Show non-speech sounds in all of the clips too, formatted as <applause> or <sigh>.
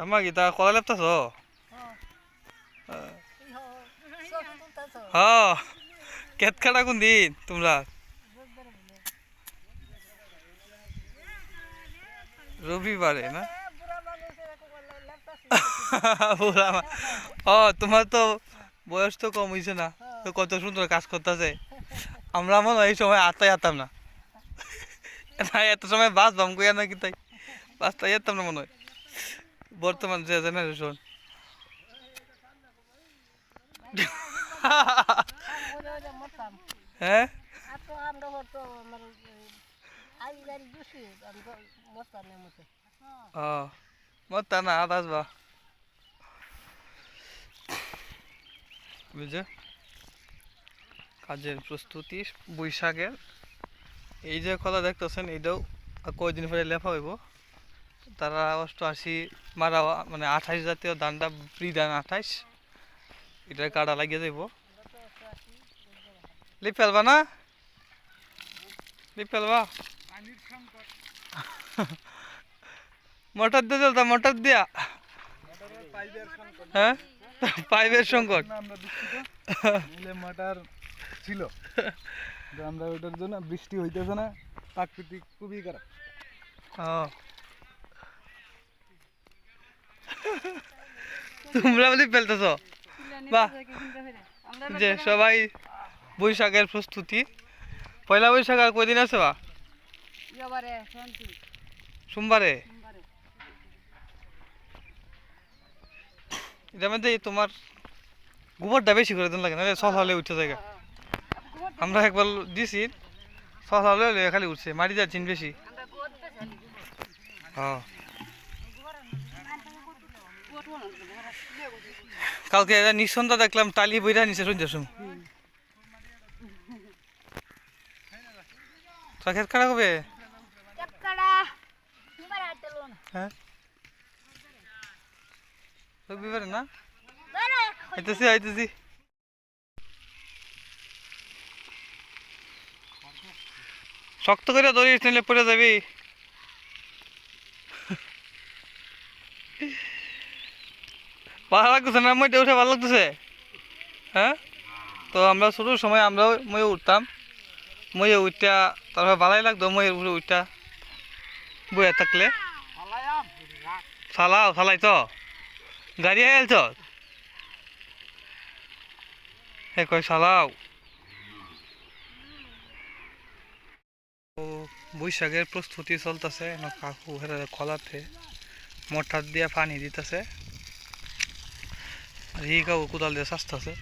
তামা কি তা কলা লেপতাছ হ কেত খাটা কোন দিন তোমরা রবিবারে না বুড়া ও তোমার তো বয়স তো কম হয়েছে না তো কত সুন্দর কাজ করতেছে আমরা মনে হয় এই সময় আত্মাই আতাম না না এত সময় বাস বাম কইয়া না কি তাই বাসটাই যেতাম না মনে হয় বর্তমান যে জেনারেশন <laughs> হ্যাঁ? মত না আদাস বা। কাজের প্রস্তুতি বৈশাখের। এই যে কলা দেখতেছেন এইটাও আর কয়দিন পরে লেফা হইব। তারা অষ্টআশি মারা মানে আঠাইশ জাতীয় ধানটা ফ্রি ধান আঠাইশ এটা কাটা লাগিয়ে যাইব লিপ ফেলবা না? লিপ ফেলবা? মোটর দিয়ে চলতা মোটর দিয়া। হ্যাঁ? পাইপের সংকট। দুঃখিত ছিল। আমরা ওটার জন্য বৃষ্টি হইতেছে না। প্রাকৃতিক খুবই খারাপ। ও। তোমরা বলি ফেলতেছ? বাহ। যে সবাই বৈশাখের প্রস্তুতি। পয়লা বৈশাখ আর কয়দিন আছে বা? সোমবারে? এটার মধ্যে তোমার গোবরটা বেশি করে দিন লাগে না সল হলে উঠে জায়গা আমরা একবার দিছি সল হলে খালি উঠছে মারি যাচ্ছেন বেশি। হ্যাঁ। কালকে এটা নিঃসন্ধ্যা দেখলাম টালি বইরা নিচে সন্ধ্যার সময় চোখের খারাপ হবে? হ্যাঁ? রবিবারে না? আইতেছি আইতেছি। শক্ত করে ধরিস নিলে পড়ে যাবি। ভালো লাগতেছে না মই উঠে ভালো লাগতেছে। হ্যাঁ? তো আমরা ছোটোর সময় আমরাও মই উঠতাম। মই উঠটা তারপর ভালাই লাগতো মই উপরে উঠটা বইয়া থাকলে। চালাও চালাই তো। গাড়ি আইলছ হে কয় চালাও বৈশাখের প্রস্তুতি চলতেছে কাকু হেরা খলাতে। মোটর দিয়া পানি দিতেছে। এই কাকু কোদাল দিয়ে চাষতেছে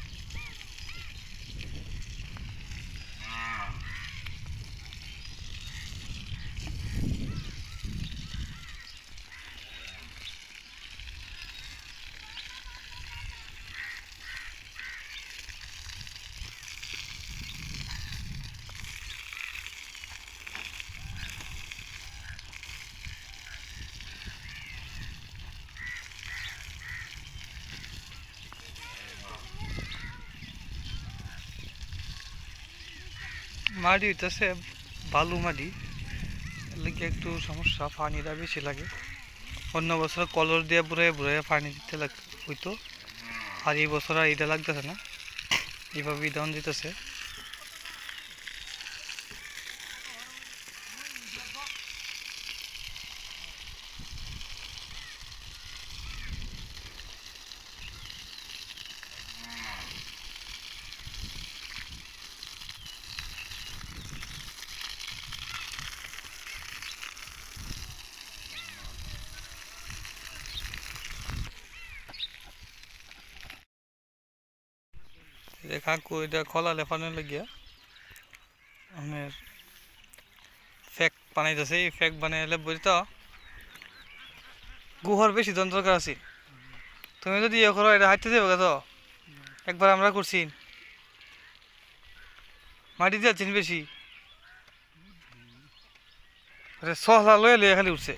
মাটি হইতেছে, বালু মাটি এর একটু সমস্যা, পানিটা বেশি লাগে। অন্য বছর কলর দিয়ে বুড়ে বুড়ে পানি দিতে লাগ, হইতো। আর এই বছর আর এটা লাগতেছে না। এইভাবে দান দিতেছে। এটা কাকু এটা খলা লেফানোর লাগিয়া আমার ফেক বানাইতেছে, এই ফেক বানাইলে বুঝতো গুহর বেশি জন দরকার আছে। তুমি যদি ইয়ে করো, এটা হাঁটতে যাবে তো। একবার আমরা করছি। মাটি যাচ্ছেন বেশি। সহলা লয়ে লয়ে খালি উঠছে।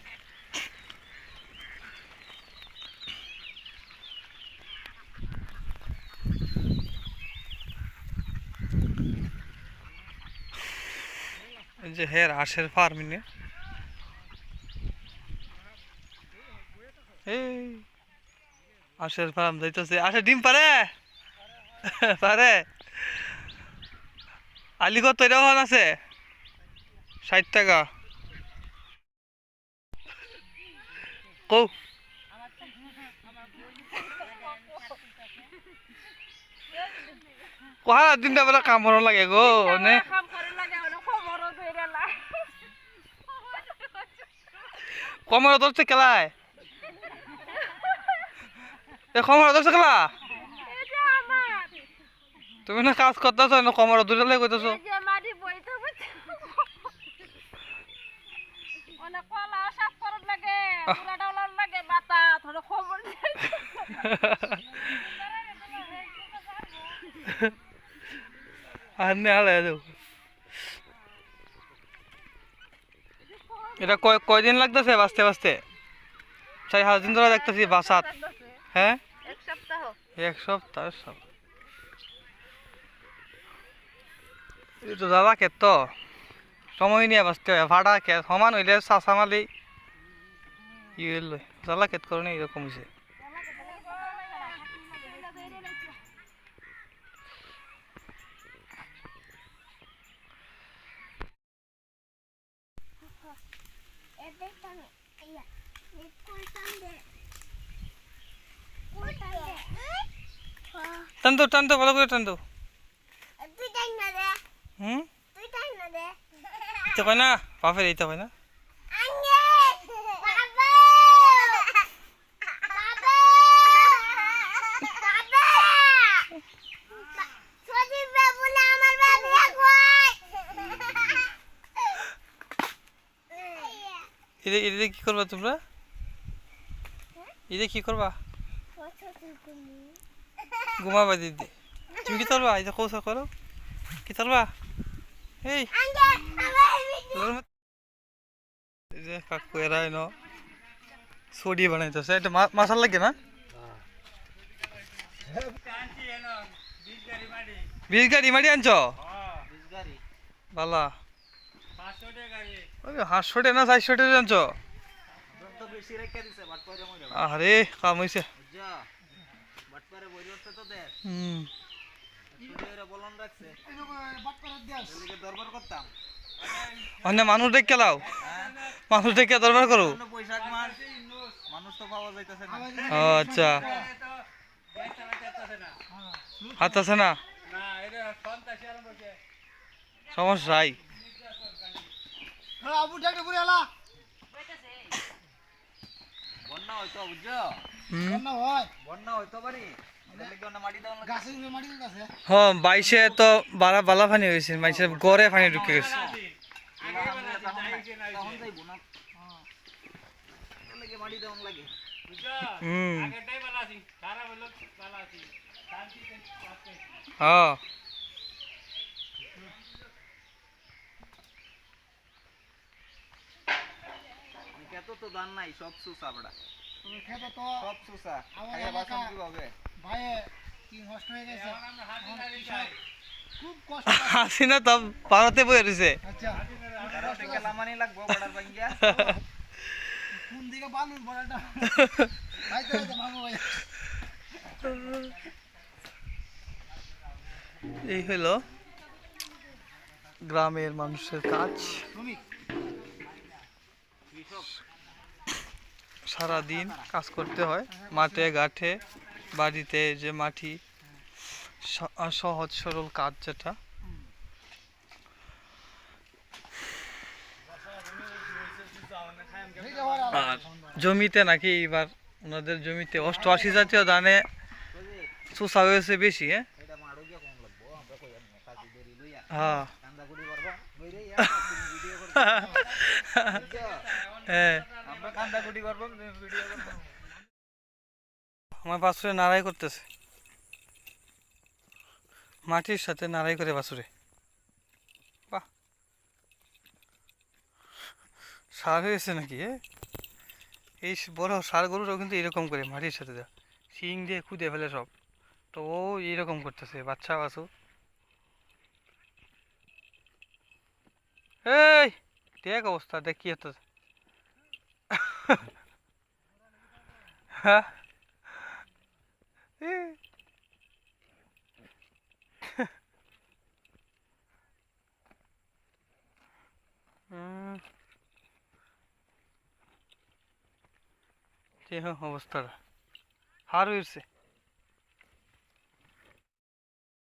যে হের আশের ফার্মিনে। এই আশের ফার্ম যাইতেছে। আসে ডিম পারে? পারে? আলি কত? এরকম আছে? ষাট টাকা। কৌ? কোহা দিনটা বেলা কামড় লাগে গো, নে কাম করে লাগে হলো খবরও ধরে লা কমর ধরছে খেলায় কমর ধরছে খেলা? তুমি না কাজ করতেছ না কমর ধরে লাগে কইতেছো যে মাটি বইতে বইতে অনেক কলা সাফ করার লাগে পুরা ডাউলার লাগে বাতা থোড়া খবর আর নে আলে দেও এটা কয়, কয়দিন লাগতেছে বাঁচতে বাঁচতে? চার হাজার দিন ধরে দেখতেছি বাসাত। হ্যাঁ? এক সপ্তাহ সব এই তো দাদা কে তো? সময় নিয়ে বাঁচতে হয়। ভাড়া কে? সমান হইলে চাষামালি ই হইল জ্বালা কেত করে এরকম হয়েছে টান তো টান তো ভালো করে টান তো হুম? তো কয় না? বাপের এইটা হয় না? এদের এদের কি করবা তোমরা? এদের কি করবা? ঘুমাবা দিদি। তুমি কি করবা এই যে কৌশল করো। কি করবা এই। যে কাকু এরা এনো সডি বানাইতেছে। এটা মাসাল লাগে না? বিশ গাড়ি মারি আনছ? বালা। হাঁসশো টাকা না চারশো টাকা আনছ আরে, কাম হয়েছে হুম। অন্য মানুষ দেখে লাও। মানুষ দেখে দরবার করো। বৈশাখ মাস। মানুষ তো পাওয়া যাইতেছে না। ও আচ্ছা। হাত আছে না? সমস্যা আবু পুরে এলা। বন্যা হয়তো বুঝছ? বন্যা হয়। বন্যা বাইশে তো বালা বালা পানি হয়েছে বাইশে গড়ে পানি ঢুকে গেছে। হ্যাঁ। তো দান নাই সব সুসা বড়া খেতে তো সব সুসা খাইয়া বাসন কীভাবে? ভাইয়ে কি নষ্ট হয়ে গেছে। খুব কষ্ট <laughs> হাসি তো ভারতে বয়ে রয়েছে আচ্ছা। তারা থেকে লামানি লাগবো বড়ার ভাঙ্গিয়া? <laughs> কোন দিকে বালুর বড়াটা <laughs> ভাই তো ভাঙো ভাই। এই হলো গ্রামের মানুষের কাজ। শ্রমিক সারাদিন কাজ করতে হয়। মাঠে, ঘাটে, বাড়িতে যে মাটি সহজ, সরল কাজ যেটা। আর জমিতে নাকি এবার ওনাদের জমিতে অষ্টআশি জাতীয় ধানে চুষা হয়েছে বেশি হ্যাঁ? হ্যাঁ। <laughs> হ্যাঁ। আমরা বাছুরে নাড়াই করতেছে। মাটির সাথে নাড়াই করে বাছুরে। বাহ। সার হয়েছে নাকি এই বড় সার গরুটাও কিন্তু এরকম করে মাটির সাথে দেয়। শিং দিয়ে খুদে ফেলে সব। তো ও এইরকম করতেছে, বাচ্চা বাছু এই, দেখ অবস্থা, দেখ কি হচ্ছে হ্যাঁ এ। হুম। কি হ্যাঁ অবস্থাটা হার হয়েছে